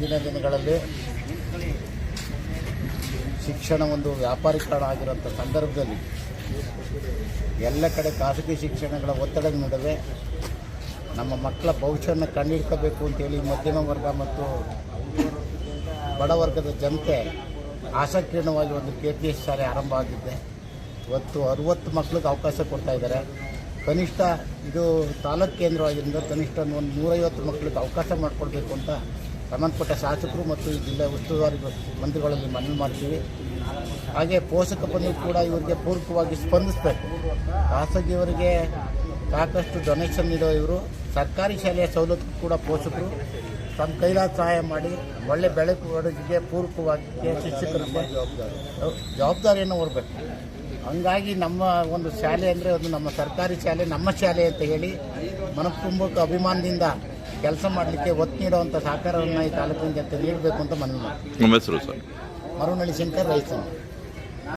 ತಾಲೂಕಿನಲ್ಲಿ ಶಿಕ್ಷಣ ಒಂದು ವ್ಯಾಪಾರೀಕರಣ ಆಗಿರುವಂಥ ಸಂದರ್ಭದಲ್ಲಿ ಎಲ್ಲ ಕಡೆ ಖಾಸಗಿ ಶಿಕ್ಷಣಗಳ ಒತ್ತಡದ ನಡುವೆ ನಮ್ಮ ಮಕ್ಕಳ ಭವಿಷ್ಯವನ್ನು ಕಂಡಿಡ್ಕೋಬೇಕು ಅಂತೇಳಿ ಮಧ್ಯಮ ವರ್ಗ ಮತ್ತು ಬಡವರ್ಗದ ಜನತೆ ಆಸಕ್ತಿಯನ್ನವಾಗಿ ಒಂದು ಕೆ ಪಿ ಎಸ್ ಶಾಲೆ ಆರಂಭ ಆಗಿದ್ದೆ. ಇವತ್ತು ಅರುವತ್ತು ಮಕ್ಕಳಿಗೆ ಅವಕಾಶ ಕೊಡ್ತಾ ಇದ್ದಾರೆ. ಕನಿಷ್ಠ ಇದು ತಾಲೂಕು ಕೇಂದ್ರವಾಗಿದ್ದರಿಂದ ಕನಿಷ್ಠ ಒಂದು ನೂರೈವತ್ತು ಮಕ್ಕಳಿಗೆ ಅವಕಾಶ ಮಾಡಿಕೊಡ್ಬೇಕು ಅಂತ ಸಂಬಂಧಪಟ್ಟ ಶಾಸಕರು ಮತ್ತು ಈ ಜಿಲ್ಲೆ ಉಸ್ತುವಾರಿ ಮಂತ್ರಿಗಳಲ್ಲಿ ಮನವಿ ಮಾಡ್ತೀವಿ. ಹಾಗೆ ಪೋಷಕ ಬಂದು ಕೂಡ ಇವರಿಗೆ ಪೂರಕವಾಗಿ ಸ್ಪಂದಿಸಬೇಕು. ಖಾಸಗಿಯವರಿಗೆ ಸಾಕಷ್ಟು ಡೊನೇಷನ್ ನೀಡೋ ಇವರು. ಸರ್ಕಾರಿ ಶಾಲೆಯ ಸವಲತ್ತು ಕೂಡ ಪೋಷಕರು. ತಮ್ಮ ಕೈಲಾದ ಸಹಾಯ ಮಾಡಿ ಒಳ್ಳೆ ಬೆಳವಣಿಗೆಗೆ ಪೂರಕವಾಗಿ ಶಿಕ್ಷಕರಿಗೆ ಜವಾಬ್ದಾರಿಯನ್ನು ಹೊರಬೇಕು. ಹಂಗಾಗಿ ನಮ್ಮ ಒಂದು ಶಾಲೆ ಅಂದರೆ ಒಂದು ನಮ್ಮ ಸರ್ಕಾರಿ ಶಾಲೆ, ನಮ್ಮ ಶಾಲೆ ಅಂತ ಹೇಳಿ ಮನಪೂರ್ವಕ ಅಭಿಮಾನದಿಂದ ಕೆಲಸ ಮಾಡಲಿಕ್ಕೆ ಒತ್ತು ನೀಡುವಂಥ ಸಹಕಾರವನ್ನು ಈ ತಾಲೂಕಿನ ಜನತೆ ನೀಡಬೇಕು ಅಂತ ಮನವಿ ಮಾಡಿ ನಮ್ಮ ಹೆಸರು ಸರ್? ಮರುನಳ್ಳಿ ಶಂಕರ್ ರೈತ